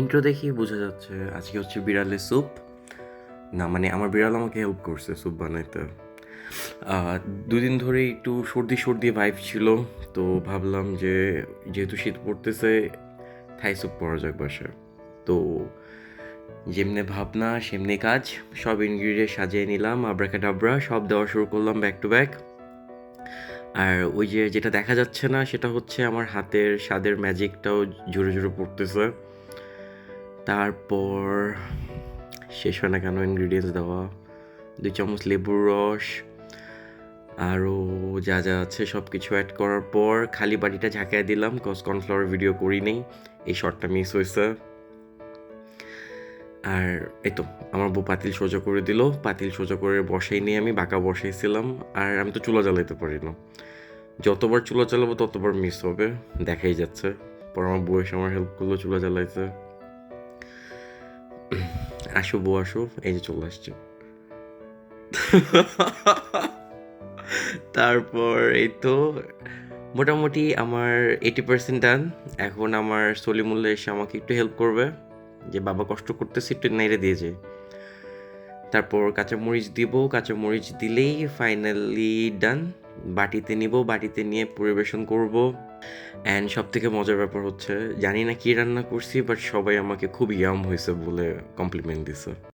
Intro দেখেই বোঝা যাচ্ছে আজকে হচ্ছে বিড়ালের স্যুপ না মানে আমার বিড়াল আমাকে হেল্প করছে স্যুপ বানাইতে। দুদিন ধরে একটু সর্দি সর্দি ভাইব ছিল, তো ভাবলাম যে যেহেতু শীত পড়তেছে থাই স্যুপ করা যাক বাসায়। তো যেমনি ভাবনা, সেমনি কাজ, সব ইনগ্রিডিয়েন্ট সাজিয়ে নিলাম আব্রাকা ডাবরা সব দেওয়া শুরু করলাম ব্যাক টু ব্যাক আর ওই যে যেটা দেখা যাচ্ছে না, সেটা হচ্ছে আমার হাতের স্বাদের ম্যাজিকটাও জোরে জোরে পড়তেছে। তারপর শেষ হয় না কেন ইনগ্রিডিয়েন্টস দেওয়া। দুই চামচ লেবুর রস আরও যা যা আছে সব কিছু অ্যাড করার পর খালি বাটিটা ঝাঁকায় দিলাম কজ কর্নফ্লাওয়ার ভিডিও করি নেই এই শর্টটা মিস হয়েছে। আর এই তো, আমার বউ পাতিল সোজা করে দিল, পাতিল সোজা করে বসাই নিয়ে আমি বাঁকা বসাইছিলাম, আর আমি তো চুলা জ্বালাইতে পারি না। যতবার চুলা চালাবো ততবার মিস হবে, দেখাই যাচ্ছে। পর আমার বউ এসে আমার হেল্প করল, চুলা জ্বালাইতে। আসো বউ আসো এই যে চলে আসছে তারপর এই তো মোটামুটি আমার এইটি পার্সেন্ট ডান এখন আমার সলিমুল্লা এসে আমাকে একটু হেল্প করবে, যে বাবা কষ্ট করতেছে, একটু নেড়ে দিয়ে যায় তারপর কাঁচামরিচ দিব, কাঁচামরিচ দিলেই ফাইনালি ডান বাটিতে নিব, বাটিতে নিয়ে পরিবেশন করব। অ্যান্ড সব থেকে মজার ব্যাপার হচ্ছে, জানি না কি রান্না করছি বাট সবাই আমাকে খুব ইয়াম হয়েছে বলে কমপ্লিমেন্ট দিছে।